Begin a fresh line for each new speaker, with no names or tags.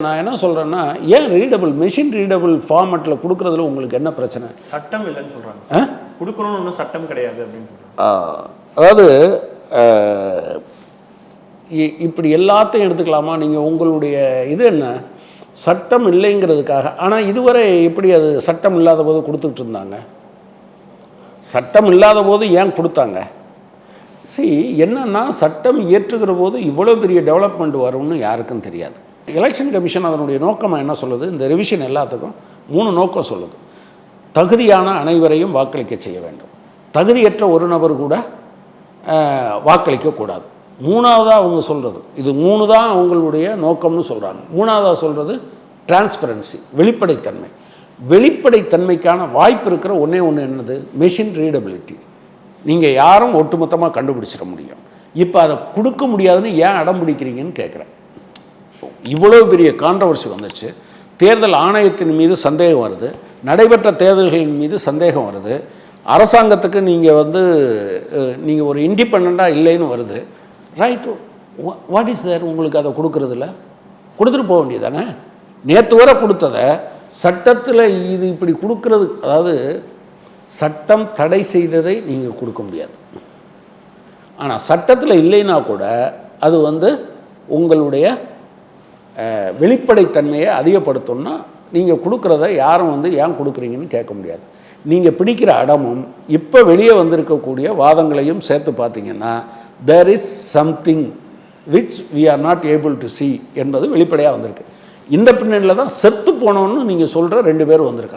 நான் என்ன சொல்கிறேன்னா ஏன் ரீடபிள் மெஷின் ரீடபிள் ஃபார்மேட்டில் கொடுக்குறதுல உங்களுக்கு என்ன பிரச்சனை?
சட்டம் இல்லைன்னு சொல்றாங்க.
ஆ?
கொடுக்கணும்னு ஒன்றும் சட்டம் கிடையாது அப்படின்னு
அதாவது இப்படி எல்லாத்தையும் எடுத்துக்கலாமா? நீங்கள் உங்களுடைய இது என்ன? சட்டம் இல்லைங்கிறதுக்காக. ஆனால் இதுவரை எப்படி அது சட்டம் இல்லாத போது கொடுத்துக்கிட்டு இருந்தாங்க? சட்டம் இல்லாத போது ஏன் கொடுத்தாங்க? see என்னன்னா சட்டம் இயற்றுகிற போது இவ்வளோ பெரிய டெவலப்மெண்ட் வரும்னு யாருக்கும் தெரியாது. எலெக்ஷன் கமிஷன் அதனுடைய நோக்கமாக என்ன சொல்லுது? இந்த ரிவிஷன் எல்லாத்துக்கும் மூணு நோக்கம் சொல்லுது. தகுதியான அனைவரையும் வாக்களிக்க செய்ய வேண்டும். தகுதியற்ற ஒரு நபர் கூட வாக்களிக்கக்கூடாது மூணாவதாக அவங்க சொல்கிறது இது மூணு தான் அவங்களுடைய நோக்கம்னு சொல்கிறாங்க மூணாவதாக சொல்கிறது டிரான்ஸ்பரன்சி வெளிப்படைத்தன்மை. வெளிப்படைத்தன்மைக்கான வாய்ப்பு இருக்கிற ஒன்றே ஒன்று என்னது? மெஷின் ரீடபிலிட்டி நீங்கள் யாரும் ஒட்டுமொத்தமாக கண்டுபிடிச்சிட முடியும். இப்போ அதை கொடுக்க முடியாதுன்னு ஏன் அடம் பிடிக்கிறீங்கன்னு கேட்குறேன் இவ்வளோ பெரிய கான்ட்ரவர்சி வந்துச்சு. தேர்தல் ஆணையத்தின் மீது சந்தேகம் வருது. நடைபெற்ற தேர்தல்களின் மீது சந்தேகம் வருது. அரசாங்கத்துக்கு நீங்கள் வந்து நீங்கள் ஒரு இண்டிபெண்ட்டாக இல்லைன்னு வருது. ரைட் வாட் இஸ் தேர் உங்களுக்கு அதை கொடுக்கறதில்ல? கொடுத்துட்டு போக வேண்டியதானே நேற்று வரை கொடுத்ததை சட்டத்தில் இது இப்படி கொடுக்கறது அதாவது சட்டம் தடை செய்ததை நீங்கள் கொடுக்க முடியாது. ஆனால் சட்டத்தில் இல்லைன்னா கூட அது வந்து உங்களுடைய வெளிப்படைத்தன்மையை அதிகப்படுத்தணும்னா நீங்கள் கொடுக்குறத யாரும் வந்து ஏன் கொடுக்குறீங்கன்னு கேட்க முடியாது. நீங்கள் பிடிக்கிற அடமும் இப்போ வெளியே வந்திருக்கக்கூடிய வாதங்களையும் சேர்த்து பார்த்தீங்கன்னா there is something which we are not able to see என்பது வெளிப்படையாக வந்திருக்கு. இந்த பின்னணியில் தான் செத்து போனோன்னு நீங்கள் சொல்கிற ரெண்டு பேர் வந்திருக்காங்க.